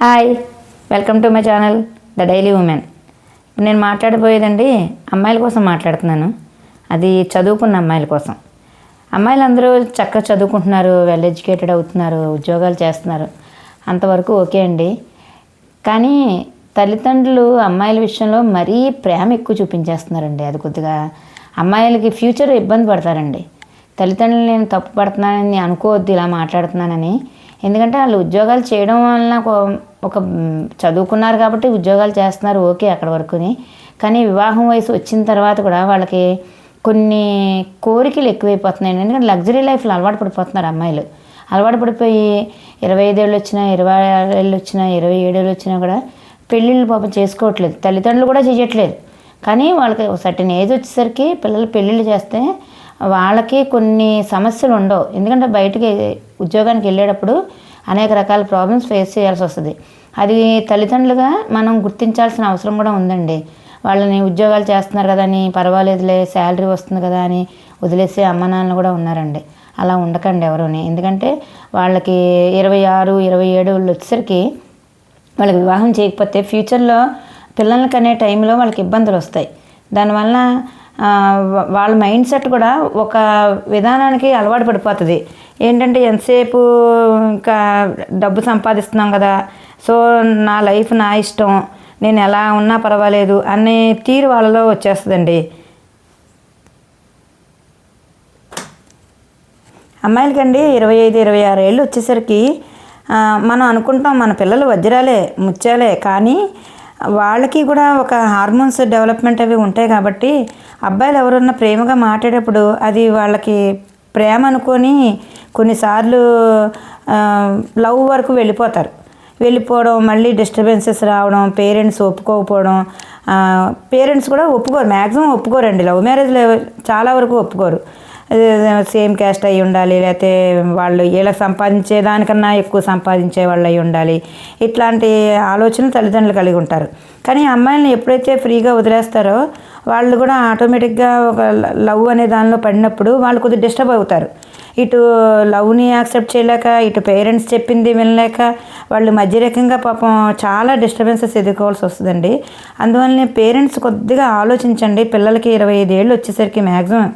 Hi welcome to my channel the daily women. ఇప్పుడు నేను మాట్లాడబోయేదండి అమ్మాయిల కోసం మాట్లాడుతున్నాను. అది చదువుకున్న అమ్మాయిల కోసం. అమ్మాయిలు అందరూ చక్కగా చదువుకుంటున్నారు వెల్ ఎడ్యుకేటెడ్ అవుతున్నారు ఉద్యోగాలు చేస్తున్నారు. అంతవరకు ఓకే అండి. కానీ తల్లిదండ్రులు అమ్మాయిల విషయంలో మరీ ప్రేమ ఎక్కువ చూపించేస్తున్నారండి. అది కొద్దిగా అమ్మాయిలకి ఫ్యూచర్ ఇబ్బంది పడతారండి. తల్లిదండ్రులు నేను తప్పు పడుతున్నానని అనుకోవద్దు ఇలా మాట్లాడుతున్నానని. ఎందుకంటే వాళ్ళు ఉద్యోగాలు చేయడం వలన ఒక- ఒక చదువుకున్నారు కాబట్టి ఉద్యోగాలు చేస్తున్నారు ఓకే అక్కడ వరకుని. కానీ వివాహం వయసు వచ్చిన తర్వాత కూడా వాళ్ళకి కొన్ని కోరికలు ఎక్కువైపోతున్నాయి ఎందుకంటే లగ్జరీ లైఫ్లో అలవాటు పడిపోతున్నారు అమ్మాయిలు. అలవాటు పడిపోయి ఇరవై ఐదేళ్ళు వచ్చినా ఇరవై ఏళ్ళు వచ్చినా ఇరవై ఏడేళ్ళు వచ్చినా కూడా పెళ్ళిళ్ళు పాపం చేసుకోవట్లేదు. తల్లిదండ్రులు కూడా చేయట్లేదు. కానీ వాళ్ళకి సర్టెన్ ఏజ్ వచ్చేసరికి పిల్లలు పెళ్ళిళ్ళు చేస్తే వాళ్ళకి కొన్ని సమస్యలు ఉండవు. ఎందుకంటే బయటికి ఉద్యోగానికి వెళ్ళేటప్పుడు అనేక రకాల ప్రాబ్లమ్స్ ఫేస్ చేయాల్సి వస్తుంది. అది తల్లిదండ్రులుగా మనం గుర్తించాల్సిన అవసరం కూడా ఉందండి. వాళ్ళని ఉద్యోగాలు చేస్తున్నారు కదా అని పర్వాలేదులే శాలరీ వస్తుంది కదా అని వదిలేసే అమ్మ నాన్నలు కూడా ఉన్నారండి. అలా ఉండకండి ఎవరుని. ఎందుకంటే వాళ్ళకి ఇరవై ఆరు ఇరవై ఏడు వాళ్ళు వచ్చేసరికి వాళ్ళకి వివాహం చేయకపోతే ఫ్యూచర్లో పిల్లలకి అనే టైంలో వాళ్ళకి ఇబ్బందులు వస్తాయి. దానివల్ల వాళ్ళ మైండ్ సెట్ కూడా ఒక విధానానికి అలవాటు పడిపోతుంది. ఏంటంటే ఎంతసేపు ఇంకా డబ్బు సంపాదిస్తున్నాం కదా సో నా లైఫ్ నా ఇష్టం నేను ఎలా ఉన్నా పర్వాలేదు అనే తీరు వాళ్ళలో వచ్చేస్తుందండి. అమ్మాయిలకండి ఇరవై ఐదు ఇరవై ఆరు ఏళ్ళు వచ్చేసరికి మనం అనుకుంటాం మన పిల్లలు వజ్రాలే ముత్యాలే కానీ వాళ్ళకి కూడా ఒక హార్మోన్స్ డెవలప్మెంట్ అవి ఉంటాయి కాబట్టి అబ్బాయిలు ఎవరన్నా ప్రేమగా మాట్లాడేటప్పుడు అది వాళ్ళకి ప్రేమ అనుకొని కొన్నిసార్లు లవ్ వరకు వెళ్ళిపోతారు. వెళ్ళిపోవడం మళ్ళీ డిస్టర్బెన్సెస్ రావడం పేరెంట్స్ ఒప్పుకోకపోవడం పేరెంట్స్ కూడా ఒప్పుకోరు. మ్యాక్సిమం ఒప్పుకోరండి. లవ్ మ్యారేజ్లో చాలా వరకు ఒప్పుకోరు. సేమ్ క్యాస్ట్ అయి ఉండాలి లేకపోతే వాళ్ళు ఇలా సంపాదించే దానికన్నా ఎక్కువ సంపాదించే వాళ్ళు అయి ఉండాలి. ఇట్లాంటి ఆలోచన తల్లిదండ్రులు కలిగి ఉంటారు. కానీ అమ్మాయిలను ఎప్పుడైతే ఫ్రీగా వదిలేస్తారో వాళ్ళు కూడా ఆటోమేటిక్గా ఒక లవ్ అనే దానిలో పడినప్పుడు వాళ్ళు కొద్దిగా డిస్టర్బ్ అవుతారు. ఇటు లవ్ని యాక్సెప్ట్ చేయలేక ఇటు పేరెంట్స్ చెప్పింది వినలేక వాళ్ళు మధ్యరకంగా పాపం చాలా డిస్టర్బెన్సెస్ ఎదుర్కోవాల్సి వస్తుందండి. అందువల్లనే పేరెంట్స్ కొద్దిగా ఆలోచించండి. పిల్లలకి ఇరవై ఐదు ఏళ్ళు వచ్చేసరికి మ్యాక్సిమం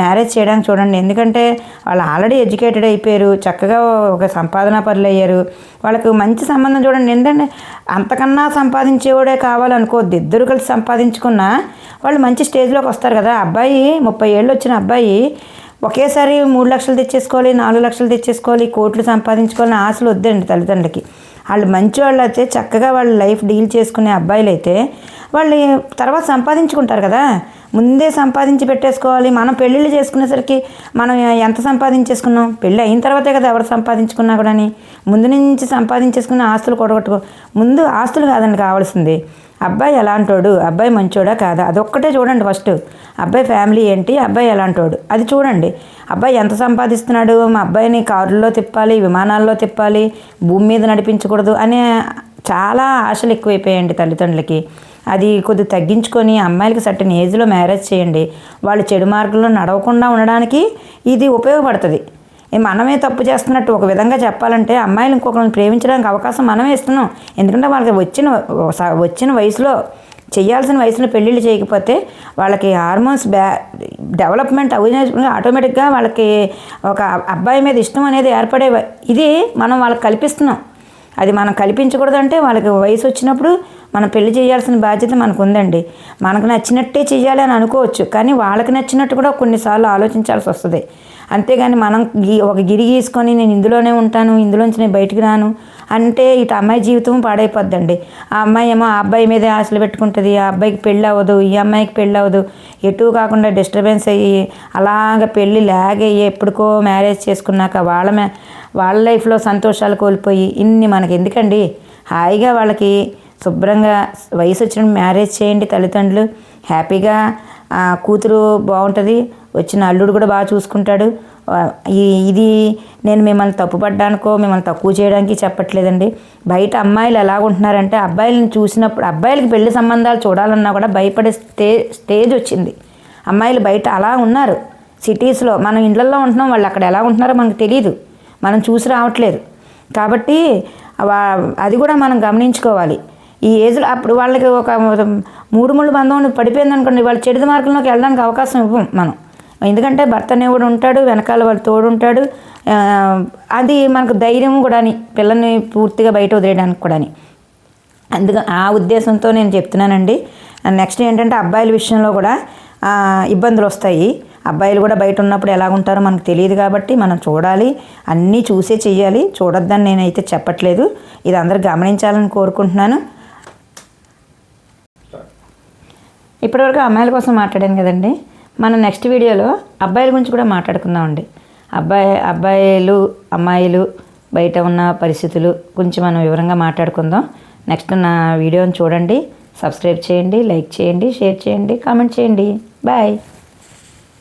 మ్యారేజ్ చేయడానికి చూడండి. ఎందుకంటే వాళ్ళు ఆల్రెడీ ఎడ్యుకేటెడ్ అయిపోయారు చక్కగా ఒక సంపాదన పనులు అయ్యారు వాళ్ళకు మంచి సంబంధం చూడండి. ఏంటంటే అంతకన్నా సంపాదించేవాడే కావాలనుకోద్ది ఇద్దరు కలిసి సంపాదించుకున్నా వాళ్ళు మంచి స్టేజ్లోకి వస్తారు కదా. అబ్బాయి ముప్పై ఏళ్ళు వచ్చిన అబ్బాయి ఒకేసారి మూడు లక్షలు తెచ్చేసుకోవాలి నాలుగు లక్షలు తెచ్చేసుకోవాలి కోట్లు సంపాదించుకోవాలని ఆశలు వద్దండి తల్లిదండ్రులకి. వాళ్ళు మంచి వాళ్ళు అయితే చక్కగా వాళ్ళ లైఫ్ డీల్ చేసుకునే అబ్బాయిలు అయితే వాళ్ళు తర్వాత సంపాదించుకుంటారు కదా. ముందే సంపాదించి పెట్టేసుకోవాలి. మనం పెళ్ళిళ్ళు చేసుకునేసరికి మనం ఎంత సంపాదించేసుకున్నాం? పెళ్ళి అయిన తర్వాతే కదా ఎవరు సంపాదించుకున్నా కూడా ముందు నుంచి సంపాదించేసుకున్న ఆస్తులు కొడగొట్టుకో. ముందు ఆస్తులు కాదండి కావాల్సింది. అబ్బాయి ఎలాంటోడు? అబ్బాయి మంచోడా కాదా? అదొక్కటే చూడండి ఫస్ట్. అబ్బాయి ఫ్యామిలీ ఏంటి? అబ్బాయి ఎలాంటోడు? అది చూడండి. అబ్బాయి ఎంత సంపాదిస్తున్నాడు? మా అబ్బాయిని కారుల్లో తిప్పాలి విమానాల్లో తిప్పాలి భూమి మీద నడిపించకూడదు అనే చాలా ఆశలు ఎక్కువైపోయాయండి తల్లిదండ్రులకి. అది కొద్దిగా తగ్గించుకొని అమ్మాయిలకి సర్టన్ ఏజ్లో మ్యారేజ్ చేయండి. వాళ్ళు చెడు మార్గంలో నడవకుండా ఉండడానికి ఇది ఉపయోగపడుతుంది. మనమే తప్పు చేస్తున్నట్టు ఒక విధంగా చెప్పాలంటే అమ్మాయిలు ఇంకొకరిని ప్రేమించడానికి అవకాశం మనమే ఇస్తున్నాం. ఎందుకంటే వాళ్ళకి వచ్చిన వచ్చిన వయసులో చేయాల్సిన వయసులో పెళ్ళిళ్ళు చేయకపోతే వాళ్ళకి హార్మోన్స్ బ్యా డెవలప్మెంట్ అవి ఆటోమేటిక్గా వాళ్ళకి ఒక అబ్బాయి మీద ఇష్టం అనేది ఏర్పడే ఇది మనం వాళ్ళకి కల్పిస్తున్నాం. అది మనం కల్పించకూడదంటే వాళ్ళకి వయసు వచ్చినప్పుడు మనం పెళ్ళి చేయాల్సిన బాధ్యత మనకు ఉందండి మనకు నచ్చినట్టే చేయాలి అని అనుకోవచ్చు. కానీ వాళ్ళకి నచ్చినట్టు కూడా కొన్నిసార్లు ఆలోచించాల్సి వస్తుంది. అంతేగాని మనం గీ ఒక గిరి గీసుకొని నేను ఇందులోనే ఉంటాను ఇందులోంచి నేను బయటికి రాను అంటే ఇటు అమ్మాయి జీవితం పాడైపోద్దండి. ఆ అమ్మాయి ఏమో ఆ అబ్బాయి మీదే ఆశలు పెట్టుకుంటుంది ఆ అబ్బాయికి పెళ్ళి అవ్వదు ఈ అమ్మాయికి పెళ్ళి అవ్వదు ఎటు కాకుండా డిస్టర్బెన్స్ అయ్యి అలాగ పెళ్ళి లాగ్ అయ్యి ఎప్పటికో మ్యారేజ్ చేసుకున్నాక వాళ్ళ మే వాళ్ళ లైఫ్లో సంతోషాలు కోల్పోయి ఇన్ని మనకి ఎందుకండి హాయిగా వాళ్ళకి శుభ్రంగా వయసు వచ్చిన మ్యారేజ్ చేయండి తల్లిదండ్రులు. హ్యాపీగా ఆ, కూతురు బాగుంటుంది. వచ్చిన అల్లుడు కూడా బాగా చూసుకుంటాడు. ఇది నేను మిమ్మల్ని తప్పుపడ్డానికో మిమ్మల్ని తక్కువ చేయడానికి చెప్పట్లేదండి. బయట అమ్మాయిలు ఎలా ఉంటున్నారంటే అబ్బాయిలను చూసినప్పుడు అబ్బాయిలకి పెళ్ళి సంబంధాలు చూడాలన్నా కూడా భయపడే స్టే స్టేజ్ వచ్చింది. అమ్మాయిలు బయట అలా ఉన్నారు. సిటీస్లో మనం ఇళ్ళల్లో ఉంటున్నాం వాళ్ళు అక్కడ ఎలా ఉంటున్నారో మనకు తెలియదు మనం చూసి రావట్లేదు. కాబట్టి వా- అది కూడా మనం గమనించుకోవాలి. ఈ ఏజ్లో అప్పుడు వాళ్ళకి ఒక మూడు ముళ్ళు బంధం పడిపోయింది అనుకోండి వాళ్ళు చెడు మార్గంలోకి వెళ్ళడానికి అవకాశం ఇవ్వం మనం. ఎందుకంటే భర్త అనేవాడు ఉంటాడు వెనకాల వాళ్ళు తోడు ఉంటాడు. అది మనకు ధైర్యం కూడాని పిల్లల్ని పూర్తిగా బయట వదిలేయడానికి కూడాని. అందుక ఆ ఉద్దేశంతో నేను చెప్తున్నానండి. నెక్స్ట్ ఏంటంటే అబ్బాయిల విషయంలో కూడా ఇబ్బందులు వస్తాయి. అబ్బాయిలు కూడా బయట ఉన్నప్పుడు ఎలా ఉంటారో మనకు తెలియదు కాబట్టి మనం చూడాలి. అన్నీ చూసే చెయ్యాలి. చూడొద్దని నేనైతే చెప్పట్లేదు. ఇది అందరు గమనించాలని కోరుకుంటున్నాను. ఇప్పటివరకు అమ్మాయిల కోసం మాట్లాడాను కదండి. మనం నెక్స్ట్ వీడియోలో అబ్బాయిల గురించి కూడా మాట్లాడుకుందామండి. అబ్బాయి అబ్బాయిలు అమ్మాయిలు బయట ఉన్న పరిస్థితులు గురించి మనం వివరంగా మాట్లాడుకుందాం. నెక్స్ట్ నా వీడియోని చూడండి సబ్స్క్రైబ్ చేయండి లైక్ చేయండి షేర్ చేయండి కామెంట్ చేయండి. బాయ్.